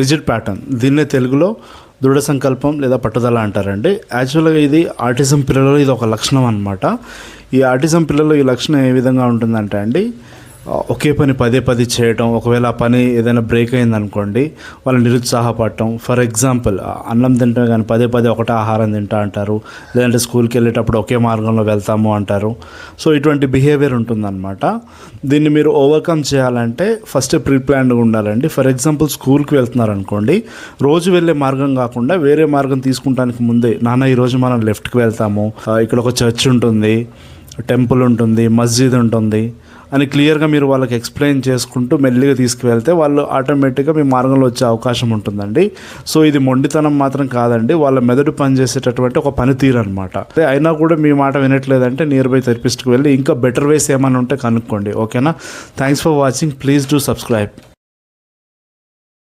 Rigid pattern. దీన్నే తెలుగులో దృఢ సంకల్పం లేదా పట్టుదల అంటారండి. యాక్చువల్గా ఇది ఆటిజం పిల్లలలో ఇది ఒక లక్షణం అనమాట ఈ ఆటిజం పిల్లలు ఈ లక్షణం ఏ విధంగా ఉంటుందంటే అండి ఒకే పని పదే పదే చేయటం ఒకవేళ ఆ పని ఏదైనా బ్రేక్ అయిందనుకోండి వాళ్ళు నిరుత్సాహపడటం. ఫర్ ఎగ్జాంపుల్ అన్నం తింటే కానీ పదే పదే ఒకటే ఆహారం తింటా అంటారు. లేదంటే స్కూల్కి వెళ్ళేటప్పుడు ఒకే మార్గంలో వెళ్తాము అంటారు. సో ఇటువంటి బిహేవియర్ ఉంటుందన్నమాట. దీన్ని మీరు ఓవర్కమ్ చేయాలంటే ఫస్ట్ ప్రీ ప్లాన్డ్గా ఉండాలండి. ఫర్ ఎగ్జాంపుల్ స్కూల్కి వెళ్తున్నారు అనుకోండి రోజు వెళ్ళే మార్గం కాకుండా వేరే మార్గం తీసుకుంటానికి ముందే నాన్న ఈరోజు మనం లెఫ్ట్కి వెళ్తాము. ఇక్కడ ఒక చర్చ్ ఉంటుంది టెంపుల్ ఉంటుంది మస్జిద్ ఉంటుంది. అని క్లియర్గా మీరు వాళ్ళకి ఎక్స్ప్లెయిన్ చేసుకుంటూ మెల్లిగా తీసుకువెళ్తే వాళ్ళు ఆటోమేటిక్గా మీ మార్గంలో వచ్చే అవకాశం ఉంటుందండి. సో ఇది మొండితనం మాత్రం కాదండి. వాళ్ళ మెదడు పనిచేసేటటువంటి ఒక పనితీరు అనమాట అయినా కూడా మీ మాట వినట్లేదంటే నియర్ బై థెరపిస్ట్కి వెళ్ళి ఇంకా బెటర్ వేస్ ఏమైనా ఉంటే కనుక్కోండి. ఓకేనా? Thanks for watching please do subscribe